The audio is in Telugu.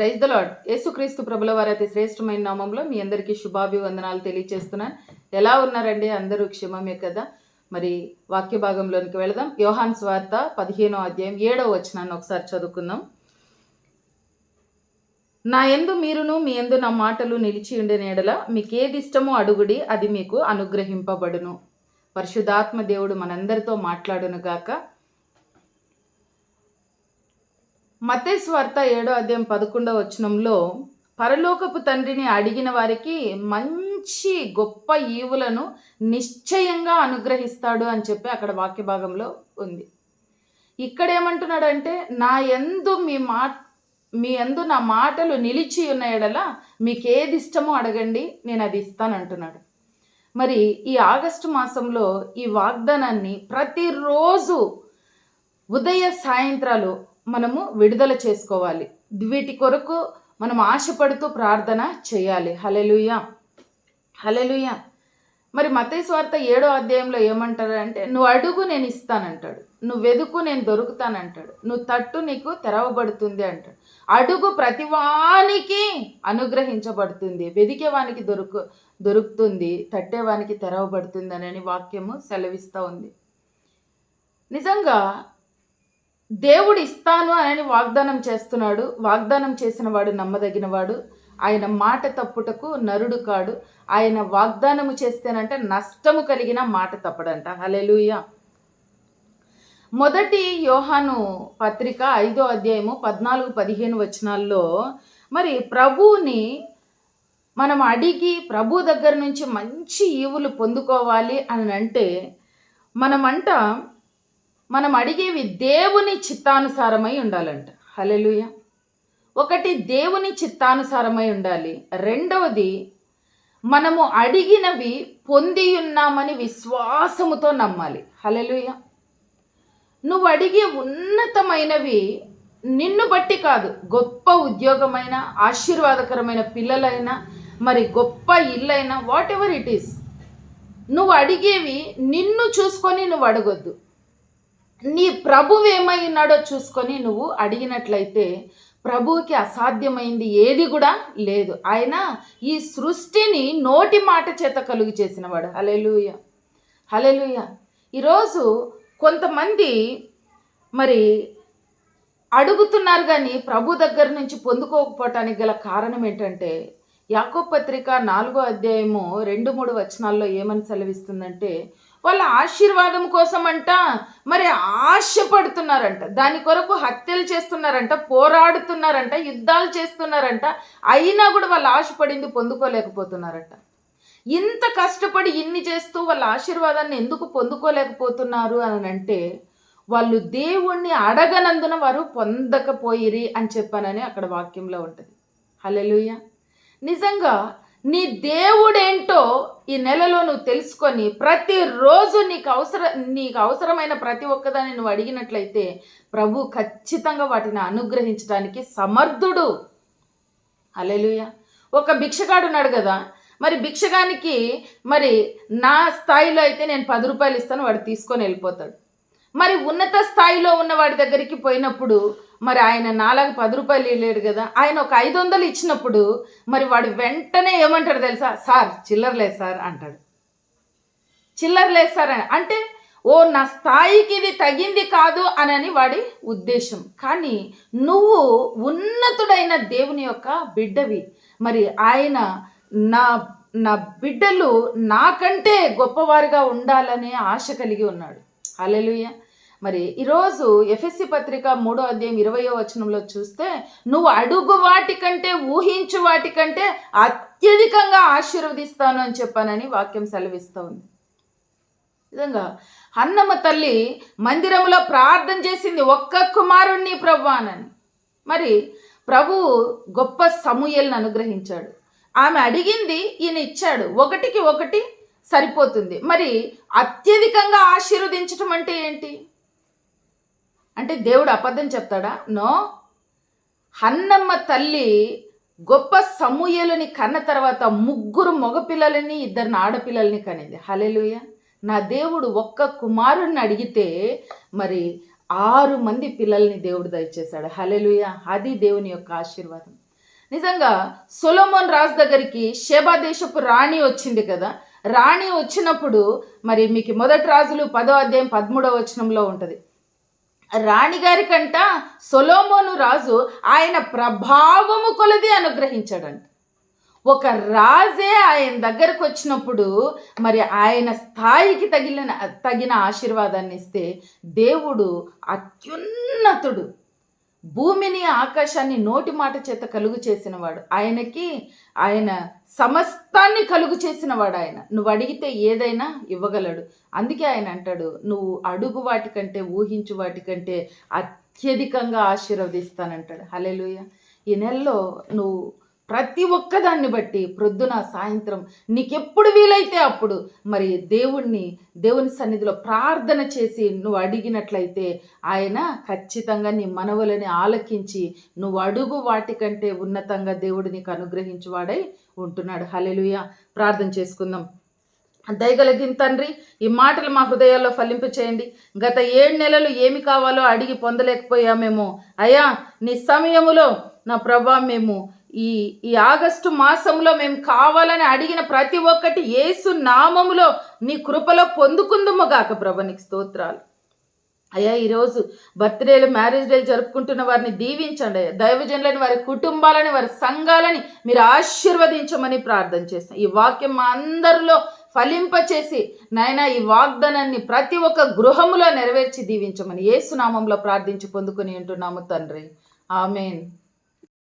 ప్రైజ్ ద లాడ్ యేసుక్రీస్తు ప్రభుల వారి అతి శ్రేష్టమైన నామంలో మీ అందరికీ శుభాభివందనాలు తెలియజేస్తున్నాను ఎలా ఉన్నారండి? అందరూ క్షేమమే కదా? మరి వాక్య భాగంలోనికి వెళదాం. యోహాన్ స్వార్త పదిహేనో అధ్యాయం ఏడవ వచనాన్ని ఒకసారి చదువుకుందాం. నా ఎందు మీరును మీ ఎందు నా మాటలు నిలిచి ఉండిన ఎడల మీకు ఏది ఇష్టమో అడుగుడి అది మీకు అనుగ్రహింపబడును. పరిశుద్ధాత్మ దేవుడు మనందరితో మాట్లాడును గాక. మతేశ్వార్త ఏడో అధ్యాయం పదకొండవ వచనంలో పరలోకపు తండ్రిని అడిగిన వారికి మంచి గొప్ప ఈవులను నిశ్చయంగా అనుగ్రహిస్తాడు అని చెప్పి అక్కడ వాక్య భాగంలో ఉంది. ఇక్కడ ఏమంటున్నాడంటే నా ఎందు మీ మా మీ ఎందు నా మాటలు నిలిచి ఉన్న ఎడల మీకు ఏది ఇష్టమో అడగండి నేను అది ఇస్తాను అంటున్నాడు మరి ఈ ఆగస్టు మాసంలో ఈ వాగ్దానాన్ని ప్రతిరోజు ఉదయ సాయంత్రాలు మనము విడుదల చేసుకోవాలి. వీటి కొరకు మనం ఆశపడుతూ ప్రార్థన చేయాలి. హలెలుయ హలెలుయ మరి మతేశ్వార్త స్వార్థ ఏడో అధ్యాయంలో ఏమంటారంటే అంటే నువ్వు అడుగు నేను ఇస్తానంటాడు. నువ్వు వెదుకు నేను దొరుకుతానంటాడు. నువ్వు తట్టు నీకు తెరవబడుతుంది అంటాడు. అడుగు ప్రతివానికి అనుగ్రహించబడుతుంది. వెదికేవానికి దొరుకు దొరుకుతుంది. తట్టేవానికి తెరవబడుతుంది అని వాక్యము సెలవిస్తూ ఉంది. నిజంగా దేవుడు ఇస్తాను అని వాగ్దానం చేస్తున్నాడు. వాగ్దానం చేసిన వాడు నమ్మదగినవాడు. ఆయన మాట తప్పుటకు నరుడు కాడు. ఆయన వాగ్దానము చేస్తేనంటే నష్టము కలిగిన మాట తప్పడంట. హలెలుయ మొదటి యోహాను పత్రిక ఐదో అధ్యాయము పద్నాలుగు పదిహేను వచనాల్లో మరి ప్రభువుని మనం అడిగి ప్రభు దగ్గర నుంచి మంచి ఈవులు పొందుకోవాలి అని అంటే మనమంట మనం అడిగేవి దేవుని చిత్తానుసారమై ఉండాలంట. హలెలుయ ఒకటి దేవుని చిత్తానుసారమై ఉండాలి. రెండవది మనము అడిగినవి పొంది ఉన్నామని విశ్వాసముతో నమ్మాలి. హలెలుయ నువ్వు అడిగే ఉన్నతమైనవి నిన్ను బట్టి కాదు. గొప్ప ఉద్యోగమైన ఆశీర్వాదకరమైన పిల్లలైనా మరి గొప్ప ఇల్లైనా వాట్ ఎవర్ ఇట్ ఈస్ నువ్వు అడిగేవి నిన్ను చూసుకొని నువ్వు అడగొద్దు. నీ ప్రభువు ఏమై ఉన్నాడో చూసుకొని నువ్వు అడిగినట్లయితే ప్రభువుకి అసాధ్యమైంది ఏది కూడా లేదు. ఆయన ఈ సృష్టిని నోటి మాట చేత కలుగు చేసినవాడు. హలెలుయ హలెలుయ ఈరోజు కొంతమంది మరి అడుగుతున్నారు కానీ ప్రభు దగ్గర నుంచి పొందుకోకపోవటానికి గల కారణం ఏంటంటే యాకో పత్రిక నాలుగో అధ్యాయము రెండు మూడు వచనాల్లో ఏమని సెలవిస్తుందంటే వాళ్ళ ఆశీర్వాదం కోసం అంట మరి ఆశపడుతున్నారంట దాని కొరకు హత్యలు చేస్తున్నారంట పోరాడుతున్నారంట యుద్ధాలు చేస్తున్నారంట అయినా కూడా వాళ్ళు ఆశపడింది పొందుకోలేకపోతున్నారంట. ఇంత కష్టపడి ఇన్ని చేస్తూ వాళ్ళ ఆశీర్వాదాన్ని ఎందుకు పొందుకోలేకపోతున్నారు అని అంటే వాళ్ళు దేవుణ్ణి అడగనందున వారు పొందకపోయిరి అని చెప్పానని అక్కడ వాక్యంలో ఉంటుంది. హలెలుయ నిజంగా నీ దేవుడేంటో ఈ నెలలో నువ్వు తెలుసుకొని ప్రతిరోజు నీకు అవసర నీకు అవసరమైన ప్రతి ఒక్కదాన్ని నువ్వు అడిగినట్లయితే ప్రభు ఖచ్చితంగా వాటిని అనుగ్రహించడానికి సమర్థుడు. అలెలుయ ఒక భిక్షగాడు ఉన్నాడు కదా మరి భిక్షగానికి మరి నా స్థాయిలో అయితే నేను పది రూపాయలు ఇస్తాను వాడు తీసుకొని వెళ్ళిపోతాడు. మరి ఉన్నత స్థాయిలో ఉన్న వాడి దగ్గరికి పోయినప్పుడు మరి ఆయన నాలుగు పది రూపాయలు ఇవ్వలేడు కదా. ఆయన ఒక ఐదు వందలు ఇచ్చినప్పుడు మరి వాడు వెంటనే ఏమంటాడు తెలుసా? సార్ చిల్లర లేదు సార్ అంటాడు. చిల్లర లేదు సార్ అంటే ఓ నా స్థాయికి ఇది తగింది కాదు అనని వాడి ఉద్దేశం. కానీ నువ్వు ఉన్నతుడైన దేవుని యొక్క బిడ్డవి. మరి ఆయన నా నా బిడ్డలు నాకంటే గొప్పవారిగా ఉండాలనే ఆశ కలిగి ఉన్నాడు. అలెలుయ్య మరి ఈరోజు ఎఫ్ఎస్సి పత్రిక మూడో అధ్యాయం ఇరవయో వచనంలో చూస్తే నువ్వు అడుగు వాటికంటే ఊహించు వాటికంటే అత్యధికంగా ఆశీర్వదిస్తాను అని చెప్పానని వాక్యం సెలవిస్తూ ఉంది నిజంగా అన్నమ్మ తల్లి మందిరంలో ప్రార్థన చేసింది ఒక్క కుమారుణ్ణి ప్రవ్వానని మరి ప్రభు గొప్ప సమూయల్ని అనుగ్రహించాడు. ఆమె అడిగింది ఈయన ఇచ్చాడు. ఒకటికి ఒకటి సరిపోతుంది. మరి అత్యధికంగా ఆశీర్వదించటం అంటే ఏంటి? అంటే దేవుడు అబద్ధం చెప్తాడా? నో. హన్నమ్మ తల్లి గొప్ప సమూయలని కన్న తర్వాత ముగ్గురు మగపిల్లలని ఇద్దరిని ఆడపిల్లల్ని కనింది. హలెలుయ నా దేవుడు ఒక్క కుమారుణ్ణి అడిగితే మరి ఆరు మంది పిల్లల్ని దేవుడు దయచేశాడు. హలెలుయ అది దేవుని యొక్క ఆశీర్వాదం. నిజంగా సొలోమోన్ రాజు దగ్గరికి షేబా దేశపు రాణి వచ్చింది కదా? రాణి వచ్చినప్పుడు మరి మీకు మొదటి రాజులు పదో అధ్యాయం పదమూడవ వచనంలో ఉంటుంది. రాణిగారి కంట సొలోమోను రాజు ఆయన ప్రభావము కొలది అనుగ్రహించాడంట. ఒక రాజే ఆయన దగ్గరకు వచ్చినప్పుడు మరి ఆయన స్థాయికి తగిలిన తగిన ఆశీర్వాదాన్ని ఇస్తే దేవుడు అత్యున్నతుడు. భూమిని ఆకాశాన్ని నోటి మాట చేత కలుగు చేసినవాడు. ఆయనకి ఆయన సమస్తాన్ని కలుగు చేసినవాడు ఆయన. నువ్వు అడిగితే ఏదైనా ఇవ్వగలడు. అందుకే ఆయన అంటాడు నువ్వు అడుగు వాటికంటే ఊహించు వాటికంటే అత్యధికంగా ఆశీర్వదిస్తానంటాడు. హలెలుయ ఈ నెలలో నువ్వు ప్రతి ఒక్కదాన్ని బట్టి ప్రొద్దున సాయంత్రం నీకెప్పుడు వీలైతే అప్పుడు మరి దేవుణ్ణి దేవుని సన్నిధిలో ప్రార్థన చేసి నువ్వు అడిగినట్లయితే ఆయన ఖచ్చితంగా నీ మనవులని ఆలకించి నువ్వు అడుగు వాటికంటే ఉన్నతంగా దేవుడు నీకు అనుగ్రహించువాడై ఉంటున్నాడు. హలెలుయ ప్రార్థన చేసుకుందాం. దయగలిగిన తండ్రి ఈ మాటలు మా హృదయాల్లో ఫలింప చేయండి. గత ఏడు నెలలు ఏమి కావాలో అడిగి పొందలేకపోయామేమో. అయ్యా నీ సమయములో నా ప్రభా మేము ఈ ఈ ఆగస్టు మాసంలో మేము కావాలని అడిగిన ప్రతి ఒక్కటి యేసు నామములో నీ కృపలో పొందుకుందుము గాక ప్రభ నీకు స్తోత్రాలు. అయ్యా ఈరోజు బర్త్డేలు మ్యారేజ్ డేలు జరుపుకుంటున్న వారిని దీవించండి అయ్యా. దైవజనులని వారి కుటుంబాలని వారి సంఘాలని మీరు ఆశీర్వదించమని ప్రార్థన చేస్తాం. ఈ వాక్యం మా అందరిలో ఫలింపచేసి నాయన ఈ వాగ్దానాన్ని ప్రతి ఒక్క గృహములో నెరవేర్చి దీవించమని ఏసునామంలో ప్రార్థించి పొందుకుని ఉంటున్నాము తండ్రి. ఆమెన్.